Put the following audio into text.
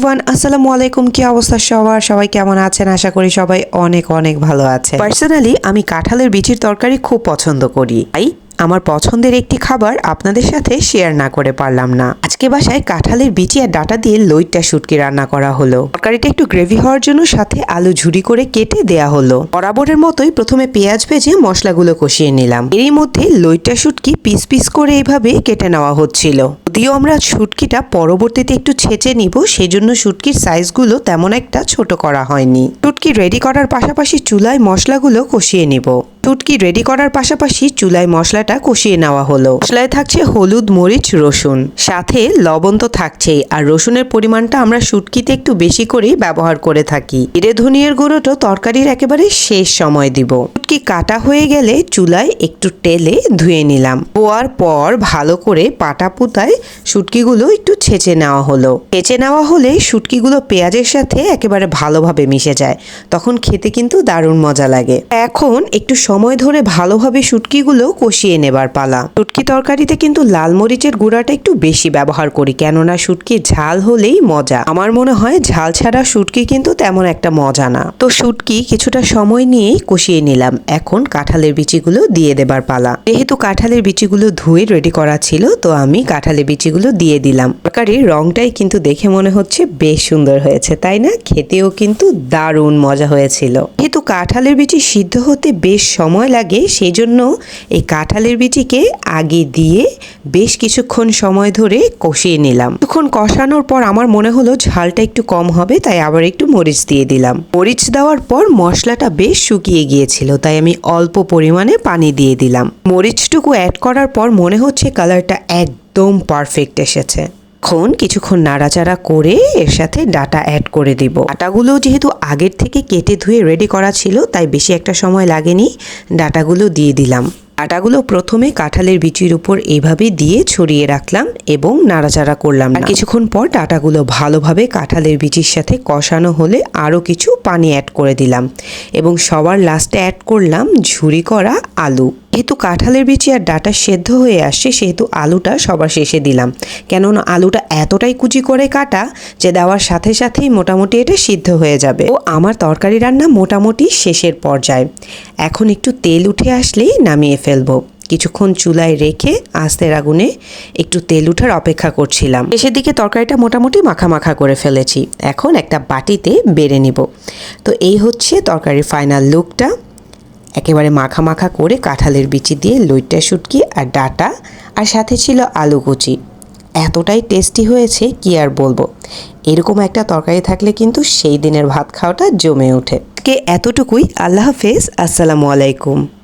Everyone আসসালামু আলাইকুম, কি অবস্থা সবার? সবাই কেমন আছেন? আশা করি সবাই অনেক অনেক ভালো আছে পার্সোনালি আমি কাঁঠালের বিচির তরকারি খুব পছন্দ করি। তাই আমার পছন্দের একটি খাবার আপনাদের সাথে শেয়ার না করে পারলাম না। আজকে বাসায় কাঁঠালের বিচি আর ডাটা দিয়ে লইট্টা শুটকি রান্না করা হলো। তরকারিটা একটু গ্রেভি হওয়ার জন্য সাথে আলু ঝুড়ি করে কেটে দেয়া হলো। বরাবরের মতোই প্রথমে পেঁয়াজ ভেজে মশলাগুলো কষিয়ে নিলাম। এরই মধ্যে লইট্টা শুটকি পিস পিস করে এইভাবে কেটে নেওয়া হচ্ছিল। যদিও আমরা শুটকিটা পরবর্তীতে একটু ছেঁচে নিব সেই জন্য শুটকির সাইজগুলো তেমন একটা ছোট করা হয়নি। শুটকি রেডি করার পাশাপাশি চুলায় মশলাগুলো কষিয়ে নিব। শুটকি রেডি করার পাশাপাশি চুলায় মশলাটা কষিয়ে নেওয়া হলো। মশলায় থাকছে হলুদ, মরিচ, রসুন। সাথে লবণ তো থাকছেই, আর রসুনের পরিমাণটা আমরা শুটকিতে একটু বেশি করেই ব্যবহার করে থাকি। এরে ধনিয়ার গুঁড়োটা তরকারির একেবারে শেষ সময় দিব। টুটকি কাটা হয়ে গেলে চুলায় একটু টেলে ধুয়ে নিলাম। ধোয়ার পর ভালো করে পাটা পুতায় শুটকিগুলো একটু ছেঁচে নেওয়া হলো। ছেঁচে নেওয়া হলে শুটকিগুলো পেঁয়াজের সাথে একেবারে ভালোভাবে মিশে যায়। তখন খেতে কিন্তু দারুণ মজা লাগে। এখন একটু সময় ধরে ভালোভাবে শুটকিগুলো কষিয়ে নেবার পালা। শুটকি তরকারিতে কিন্তু লাল মরিচের গুঁড়াটা একটু বেশি ব্যবহার করি, কেননা শুটকি ঝাল হলেই মজা। আমার মনে হয় ঝাল ছাড়া শুটকি কিন্তু তেমন একটা মজা না। তো শুটকি কিছুটা সময় নিয়েই কষিয়ে নিলাম। এখন কাঁঠালের বিচিগুলো দিয়ে দেবার পালা। যেহেতু কাঁঠালের বিচিগুলো ধুয়ে রেডি করা ছিল, তো আমি কাঁঠালের বিচিগুলো দিয়ে দিলাম। তরকারির রংটাই কিন্তু দেখে মনে হচ্ছে বেশ সুন্দর হয়েছে, তাই না? খেতেও কিন্তু দারুণ মজা হয়েছিল। যেহেতু কাঁঠালের বিচি সিদ্ধ হতে বেশ সময় লাগে, সেই জন্য এই কাঁঠালের বিচিকে আগে দিয়ে বেশ কিছুক্ষণ সময় ধরে কষিয়ে নিলাম। কিছুক্ষণ কষানোর পর আমার মনে হলো ঝালটা একটু কম হবে, তাই আবার একটু মরিচ দিয়ে দিলাম। মরিচ দেওয়ার পর মশলাটা বেশ শুকিয়ে গিয়েছিল, তাই আমি অল্প পরিমাণে পানি দিয়ে দিলাম। মরিচটুকু অ্যাড করার পর মনে হচ্ছে কালারটা একদম পারফেক্ট এসেছে। এখন কিছুক্ষণ নাড়াচাড়া করে এর সাথে ডাটা অ্যাড করে দিব। ডাটাগুলো যেহেতু আগের থেকে কেটে ধুয়ে রেডি করা ছিল, তাই বেশি একটা সময় লাগেনি। ডাটাগুলো দিয়ে দিলাম। ডাটাগুলো প্রথমে কাঁঠালের বিচির উপর এইভাবে দিয়ে ছড়িয়ে রাখলাম এবং নাড়াচাড়া করলাম। আর কিছুক্ষণ পর ডাটাগুলো ভালোভাবে কাঁঠালের বিচির সাথে কষানো হলে আরও কিছু পানি অ্যাড করে দিলাম এবং সবার লাস্টে অ্যাড করলাম ঝুরি করা আলু। যেহেতু কাঁঠালের বিচি আর ডাটা সেদ্ধ হয়ে আসছে, সেহেতু আলুটা সবার শেষে দিলাম। কেননা আলুটা এতটাই কুচি করে কাটা যে দেওয়ার সাথে সাথেই মোটামুটি এটা সিদ্ধ হয়ে যাবে। ও আমার তরকারি রান্না মোটামুটি শেষের পর্যায়ে। এখন একটু তেল উঠে আসলেই নামিয়ে ফেলব। কিছুক্ষণ চুলায় রেখে আস্তের আগুনে একটু তেল উঠার অপেক্ষা করছিলাম। শেষের দিকে তরকারিটা মোটামুটি মাখা মাখা করে ফেলেছি। এখন একটা বাটিতে বেড়ে নিব। তো এই হচ্ছে তরকারির ফাইনাল লুকটা একেবারে মাখা মাখা করে কাঁঠালের বিচি দিয়ে লইট্টা, শুটকি আর ডাটা আর সাথে ছিল আলু কুচি। এতটাই টেস্টি হয়েছে, কি আর বলব? এরকম একটা তরকারি থাকলে কিন্তু সেই দিনের ভাত খাওয়াটা জমে ওঠে। কে এতটুকুই। আল্লাহ হাফেজ। আসসালামু আলাইকুম।